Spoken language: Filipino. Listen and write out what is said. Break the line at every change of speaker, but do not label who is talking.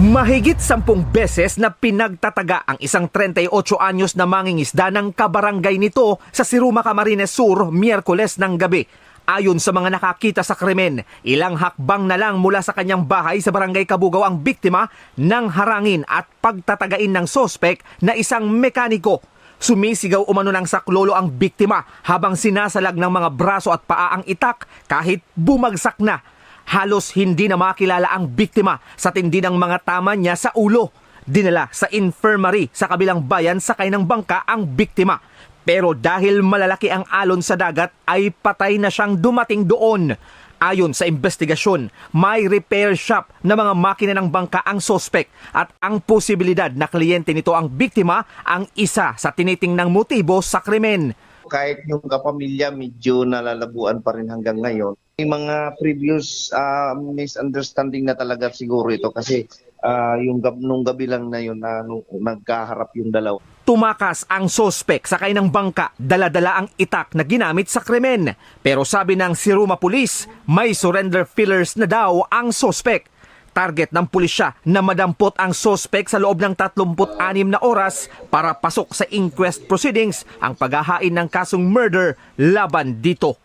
Mahigit sampung beses na pinagtataga ang isang 38 anyos na mangingisda ng kabarangay nito sa Siruma Camarines Sur, Miyerkules ng gabi. Ayon sa mga nakakita sa krimen, ilang hakbang na lang mula sa kanyang bahay sa barangay Kabugaw ang biktima ng harangin at pagtatagain ng sospek na isang mekaniko. Sumisigaw umano ng saklolo ang biktima habang sinasalag ng mga braso at paa ang itak kahit bumagsak na. Halos hindi na makilala ang biktima sa tindi ng mga tama niya sa ulo. Dinala sa infirmary sa kabilang bayan sakay ng bangka ang biktima. Pero dahil malalaki ang alon sa dagat ay patay na siyang dumating doon. Ayon sa investigasyon, may repair shop na mga makina ng bangka ang sospek at ang posibilidad na kliyente nito ang biktima ang isa sa tinitingnang motibo sa krimen.
Kahit yung kapamilya medyo nalalabuan pa rin hanggang ngayon. May mga previous ah, misunderstanding na talaga siguro ito kasi ah, yung gab nung gabi lang na yun na nung nagkaharap yung dalawa.
Tumakas ang sospek sakay ng bangka, daladala ang itak na ginamit sa krimen. Pero sabi ng Siruma Police, may surrender fillers na daw ang sospek. Target ng pulisya na madampot ang sospek sa loob ng 36 na oras para pasok sa inquest proceedings ang paghahain ng kasong murder laban dito.